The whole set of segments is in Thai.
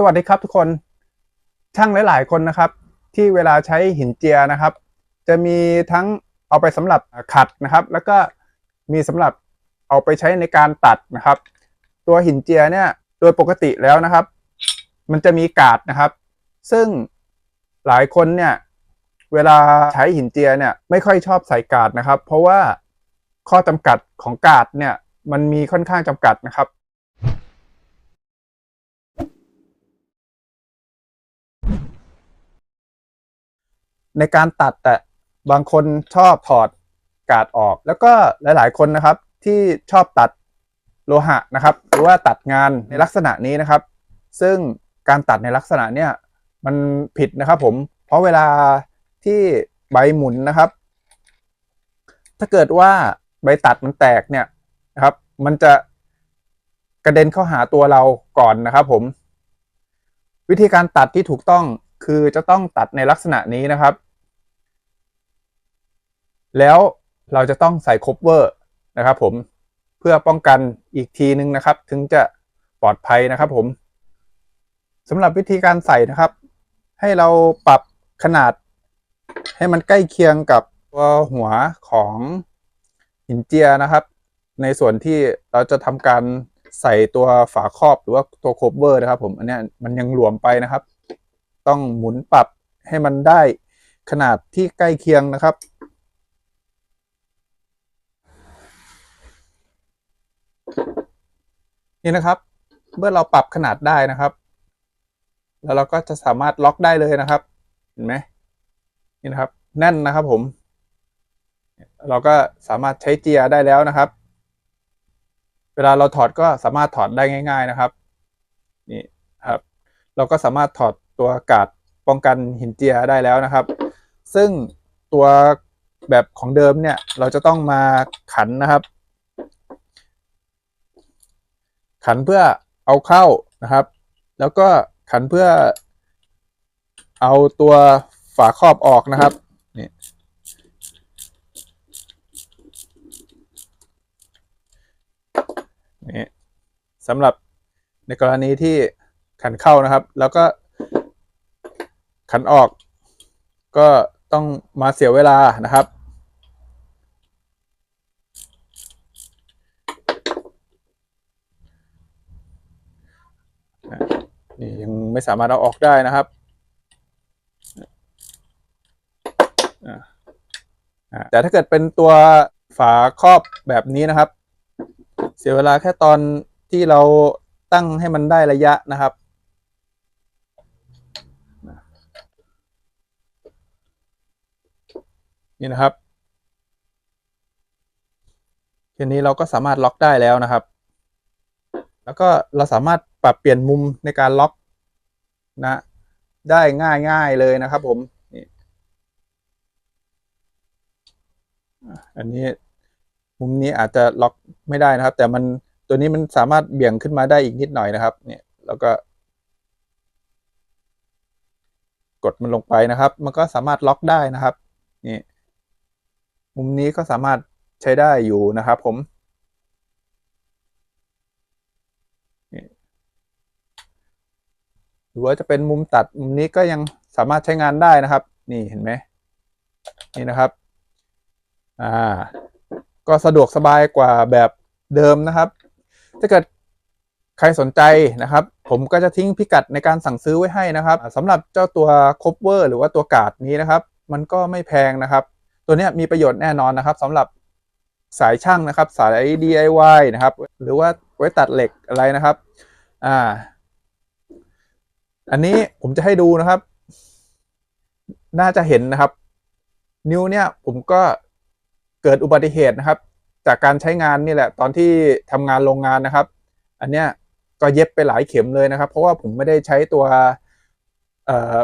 สวัสดีครับทุกคนช่างหลาย ๆ คนนะครับ ที่เวลาใช้หินเจียนะครับ จะมีทั้งเอาไปสำหรับขัดนะครับ แล้วก็มีสำหรับเอาไปใช้ในการตัดนะครับ ตัวหินเจียเนี่ยโดยปกติแล้วนะครับ มันจะมีกาดนะครับ ซึ่งหลายคนเนี่ยเวลาใช้หินเจียเนี่ยไม่ค่อยชอบใส่กาดนะครับ เพราะว่าข้อจำกัดของกาดเนี่ยมันมีค่อนข้างจำกัดนะครับ ในการตัดแต่บางคนชอบถอดกาดออก แล้วก็หลาย ๆ คนนะครับที่ชอบตัดโลหะนะครับ หรือว่าตัดงานในลักษณะนี้นะครับ ซึ่งการตัดในลักษณะเนี้ยมันผิดนะครับ ผม เพราะเวลาที่ใบหมุนนะครับ ถ้าเกิดว่าใบตัดมันแตกเนี่ยนะครับ มันจะกระเด็นเข้าหาตัวเราก่อนนะครับ ผม วิธีการตัดที่ถูกต้องคือจะต้องตัดในลักษณะนี้นะครับ แล้วเราจะต้องใส่คบเวอร์นะครับผมเพื่อป้องกันอีกทีนึงนะครับ ถึงจะปลอดภัยนะครับผมสำหรับวิธีการใส่นะครับ ให้เราปรับขนาด ให้มันใกล้เคียงกับตัวหัวของหินเจียนะครับ ในส่วนที่เราจะทำการใส่ตัวฝาครอบหรือว่าตัวโคเวอร์นะครับผมอันนี้มันยังหลวมไปนะครับ ต้องหมุนปรับให้มันได้ขนาดที่ใกล้เคียงนะครับ นี่นะครับ เมื่อเราปรับขนาดได้นะครับ แล้วเราก็จะสามารถล็อกได้เลยนะครับ เห็นไหมนี่นะครับ แน่นนะครับผม เราก็สามารถใช้เจียได้แล้วนะครับ เวลาเราถอดก็สามารถถอดได้ง่าย ๆนะครับ นี่ครับ เราก็สามารถถอดตัวกาดป้องกันหินเจียได้แล้วนะครับ ซึ่งตัวแบบของเดิมเนี่ย เราจะต้องมาขันนะครับ ขันเพื่อเอาเข้านะครับ แล้วก็ขันเพื่อ เอาตัวฝาครอบออกนะครับนี่นี่สำหรับในกรณีที่ขันเข้านะครับ แล้วก็ขันออก ก็ต้องมาเสียเวลานะครับ นี่ยังไม่สามารถเอาออกได้นะครับแต่ถ้าเกิดเป็นตัวฝาครอบแบบนี้นะครับ เสียเวลาแค่ตอนที่เราตั้งให้มันได้ระยะนะครับนี่นะครับทีนี้เราก็สามารถล็อกได้แล้วนะครับ แล้วก็เราสามารถ ปรับเปลี่ยนมุมในการล็อกนะได้ง่ายง่ายเลยนะครับผมนี่อันนี้มุมนี้อาจจะล็อกไม่ได้นะครับ แต่มันตัวนี้มันสามารถเบี่ยงขึ้นมาได้อีกนิดหน่อยนะครับ เนี่ยแล้วก็ กดมันลงไปนะครับ มันก็สามารถล็อกได้นะครับ นี่ มุมนี้ก็สามารถใช้ได้อยู่นะครับผม หรือว่าจะเป็นมุมตัดมุมนี้ก็ยังสามารถใช้งานได้นะครับ นี่เห็นไหมนี่นะครับอ่าก็สะดวกสบายกว่าแบบเดิมนะครับ ถ้าเกิดใครสนใจนะครับ ผมก็จะทิ้งพิกัดในการสั่งซื้อไว้ให้นะครับสำหรับเจ้าตัวคบเวอร์หรือว่าตัวกาดนี้นะครับ มันก็ไม่แพงนะครับ ตัวนี้มีประโยชน์แน่นอนนะครับสำหรับสายช่างนะครับ สาย DIY นะครับ หรือว่าไว้ตัดเหล็กอะไรนะครับ อ่า อันนี้ผมจะให้ดูนะครับ น่าจะเห็นนะครับ นิ้วเนี่ยผมก็เกิดอุบัติเหตุนะครับ จากการใช้งานนี่แหละ ตอนที่ทำงานโรงงานนะครับ อันเนี้ยก็เย็บไปหลายเข็มเลยนะครับ เพราะว่าผมไม่ได้ใช้ตัวเอ่อ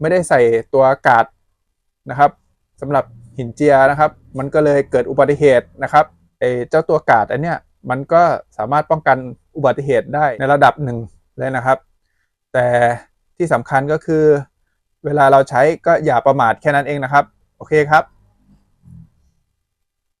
ไม่ได้ใส่ตัวกาดนะครับสำหรับหินเจียนะครับ มันก็เลยเกิดอุบัติเหตุนะครับไอ้เจ้าตัวกาดอันเนี้ยมันก็สามารถป้องกันอุบัติเหตุได้ในระดับหนึ่งเลยนะครับ แต่ที่สำคัญก็คือ เวลาเราใช้ก็อย่าประมาทแค่นั้นเองนะครับ โอเคครับ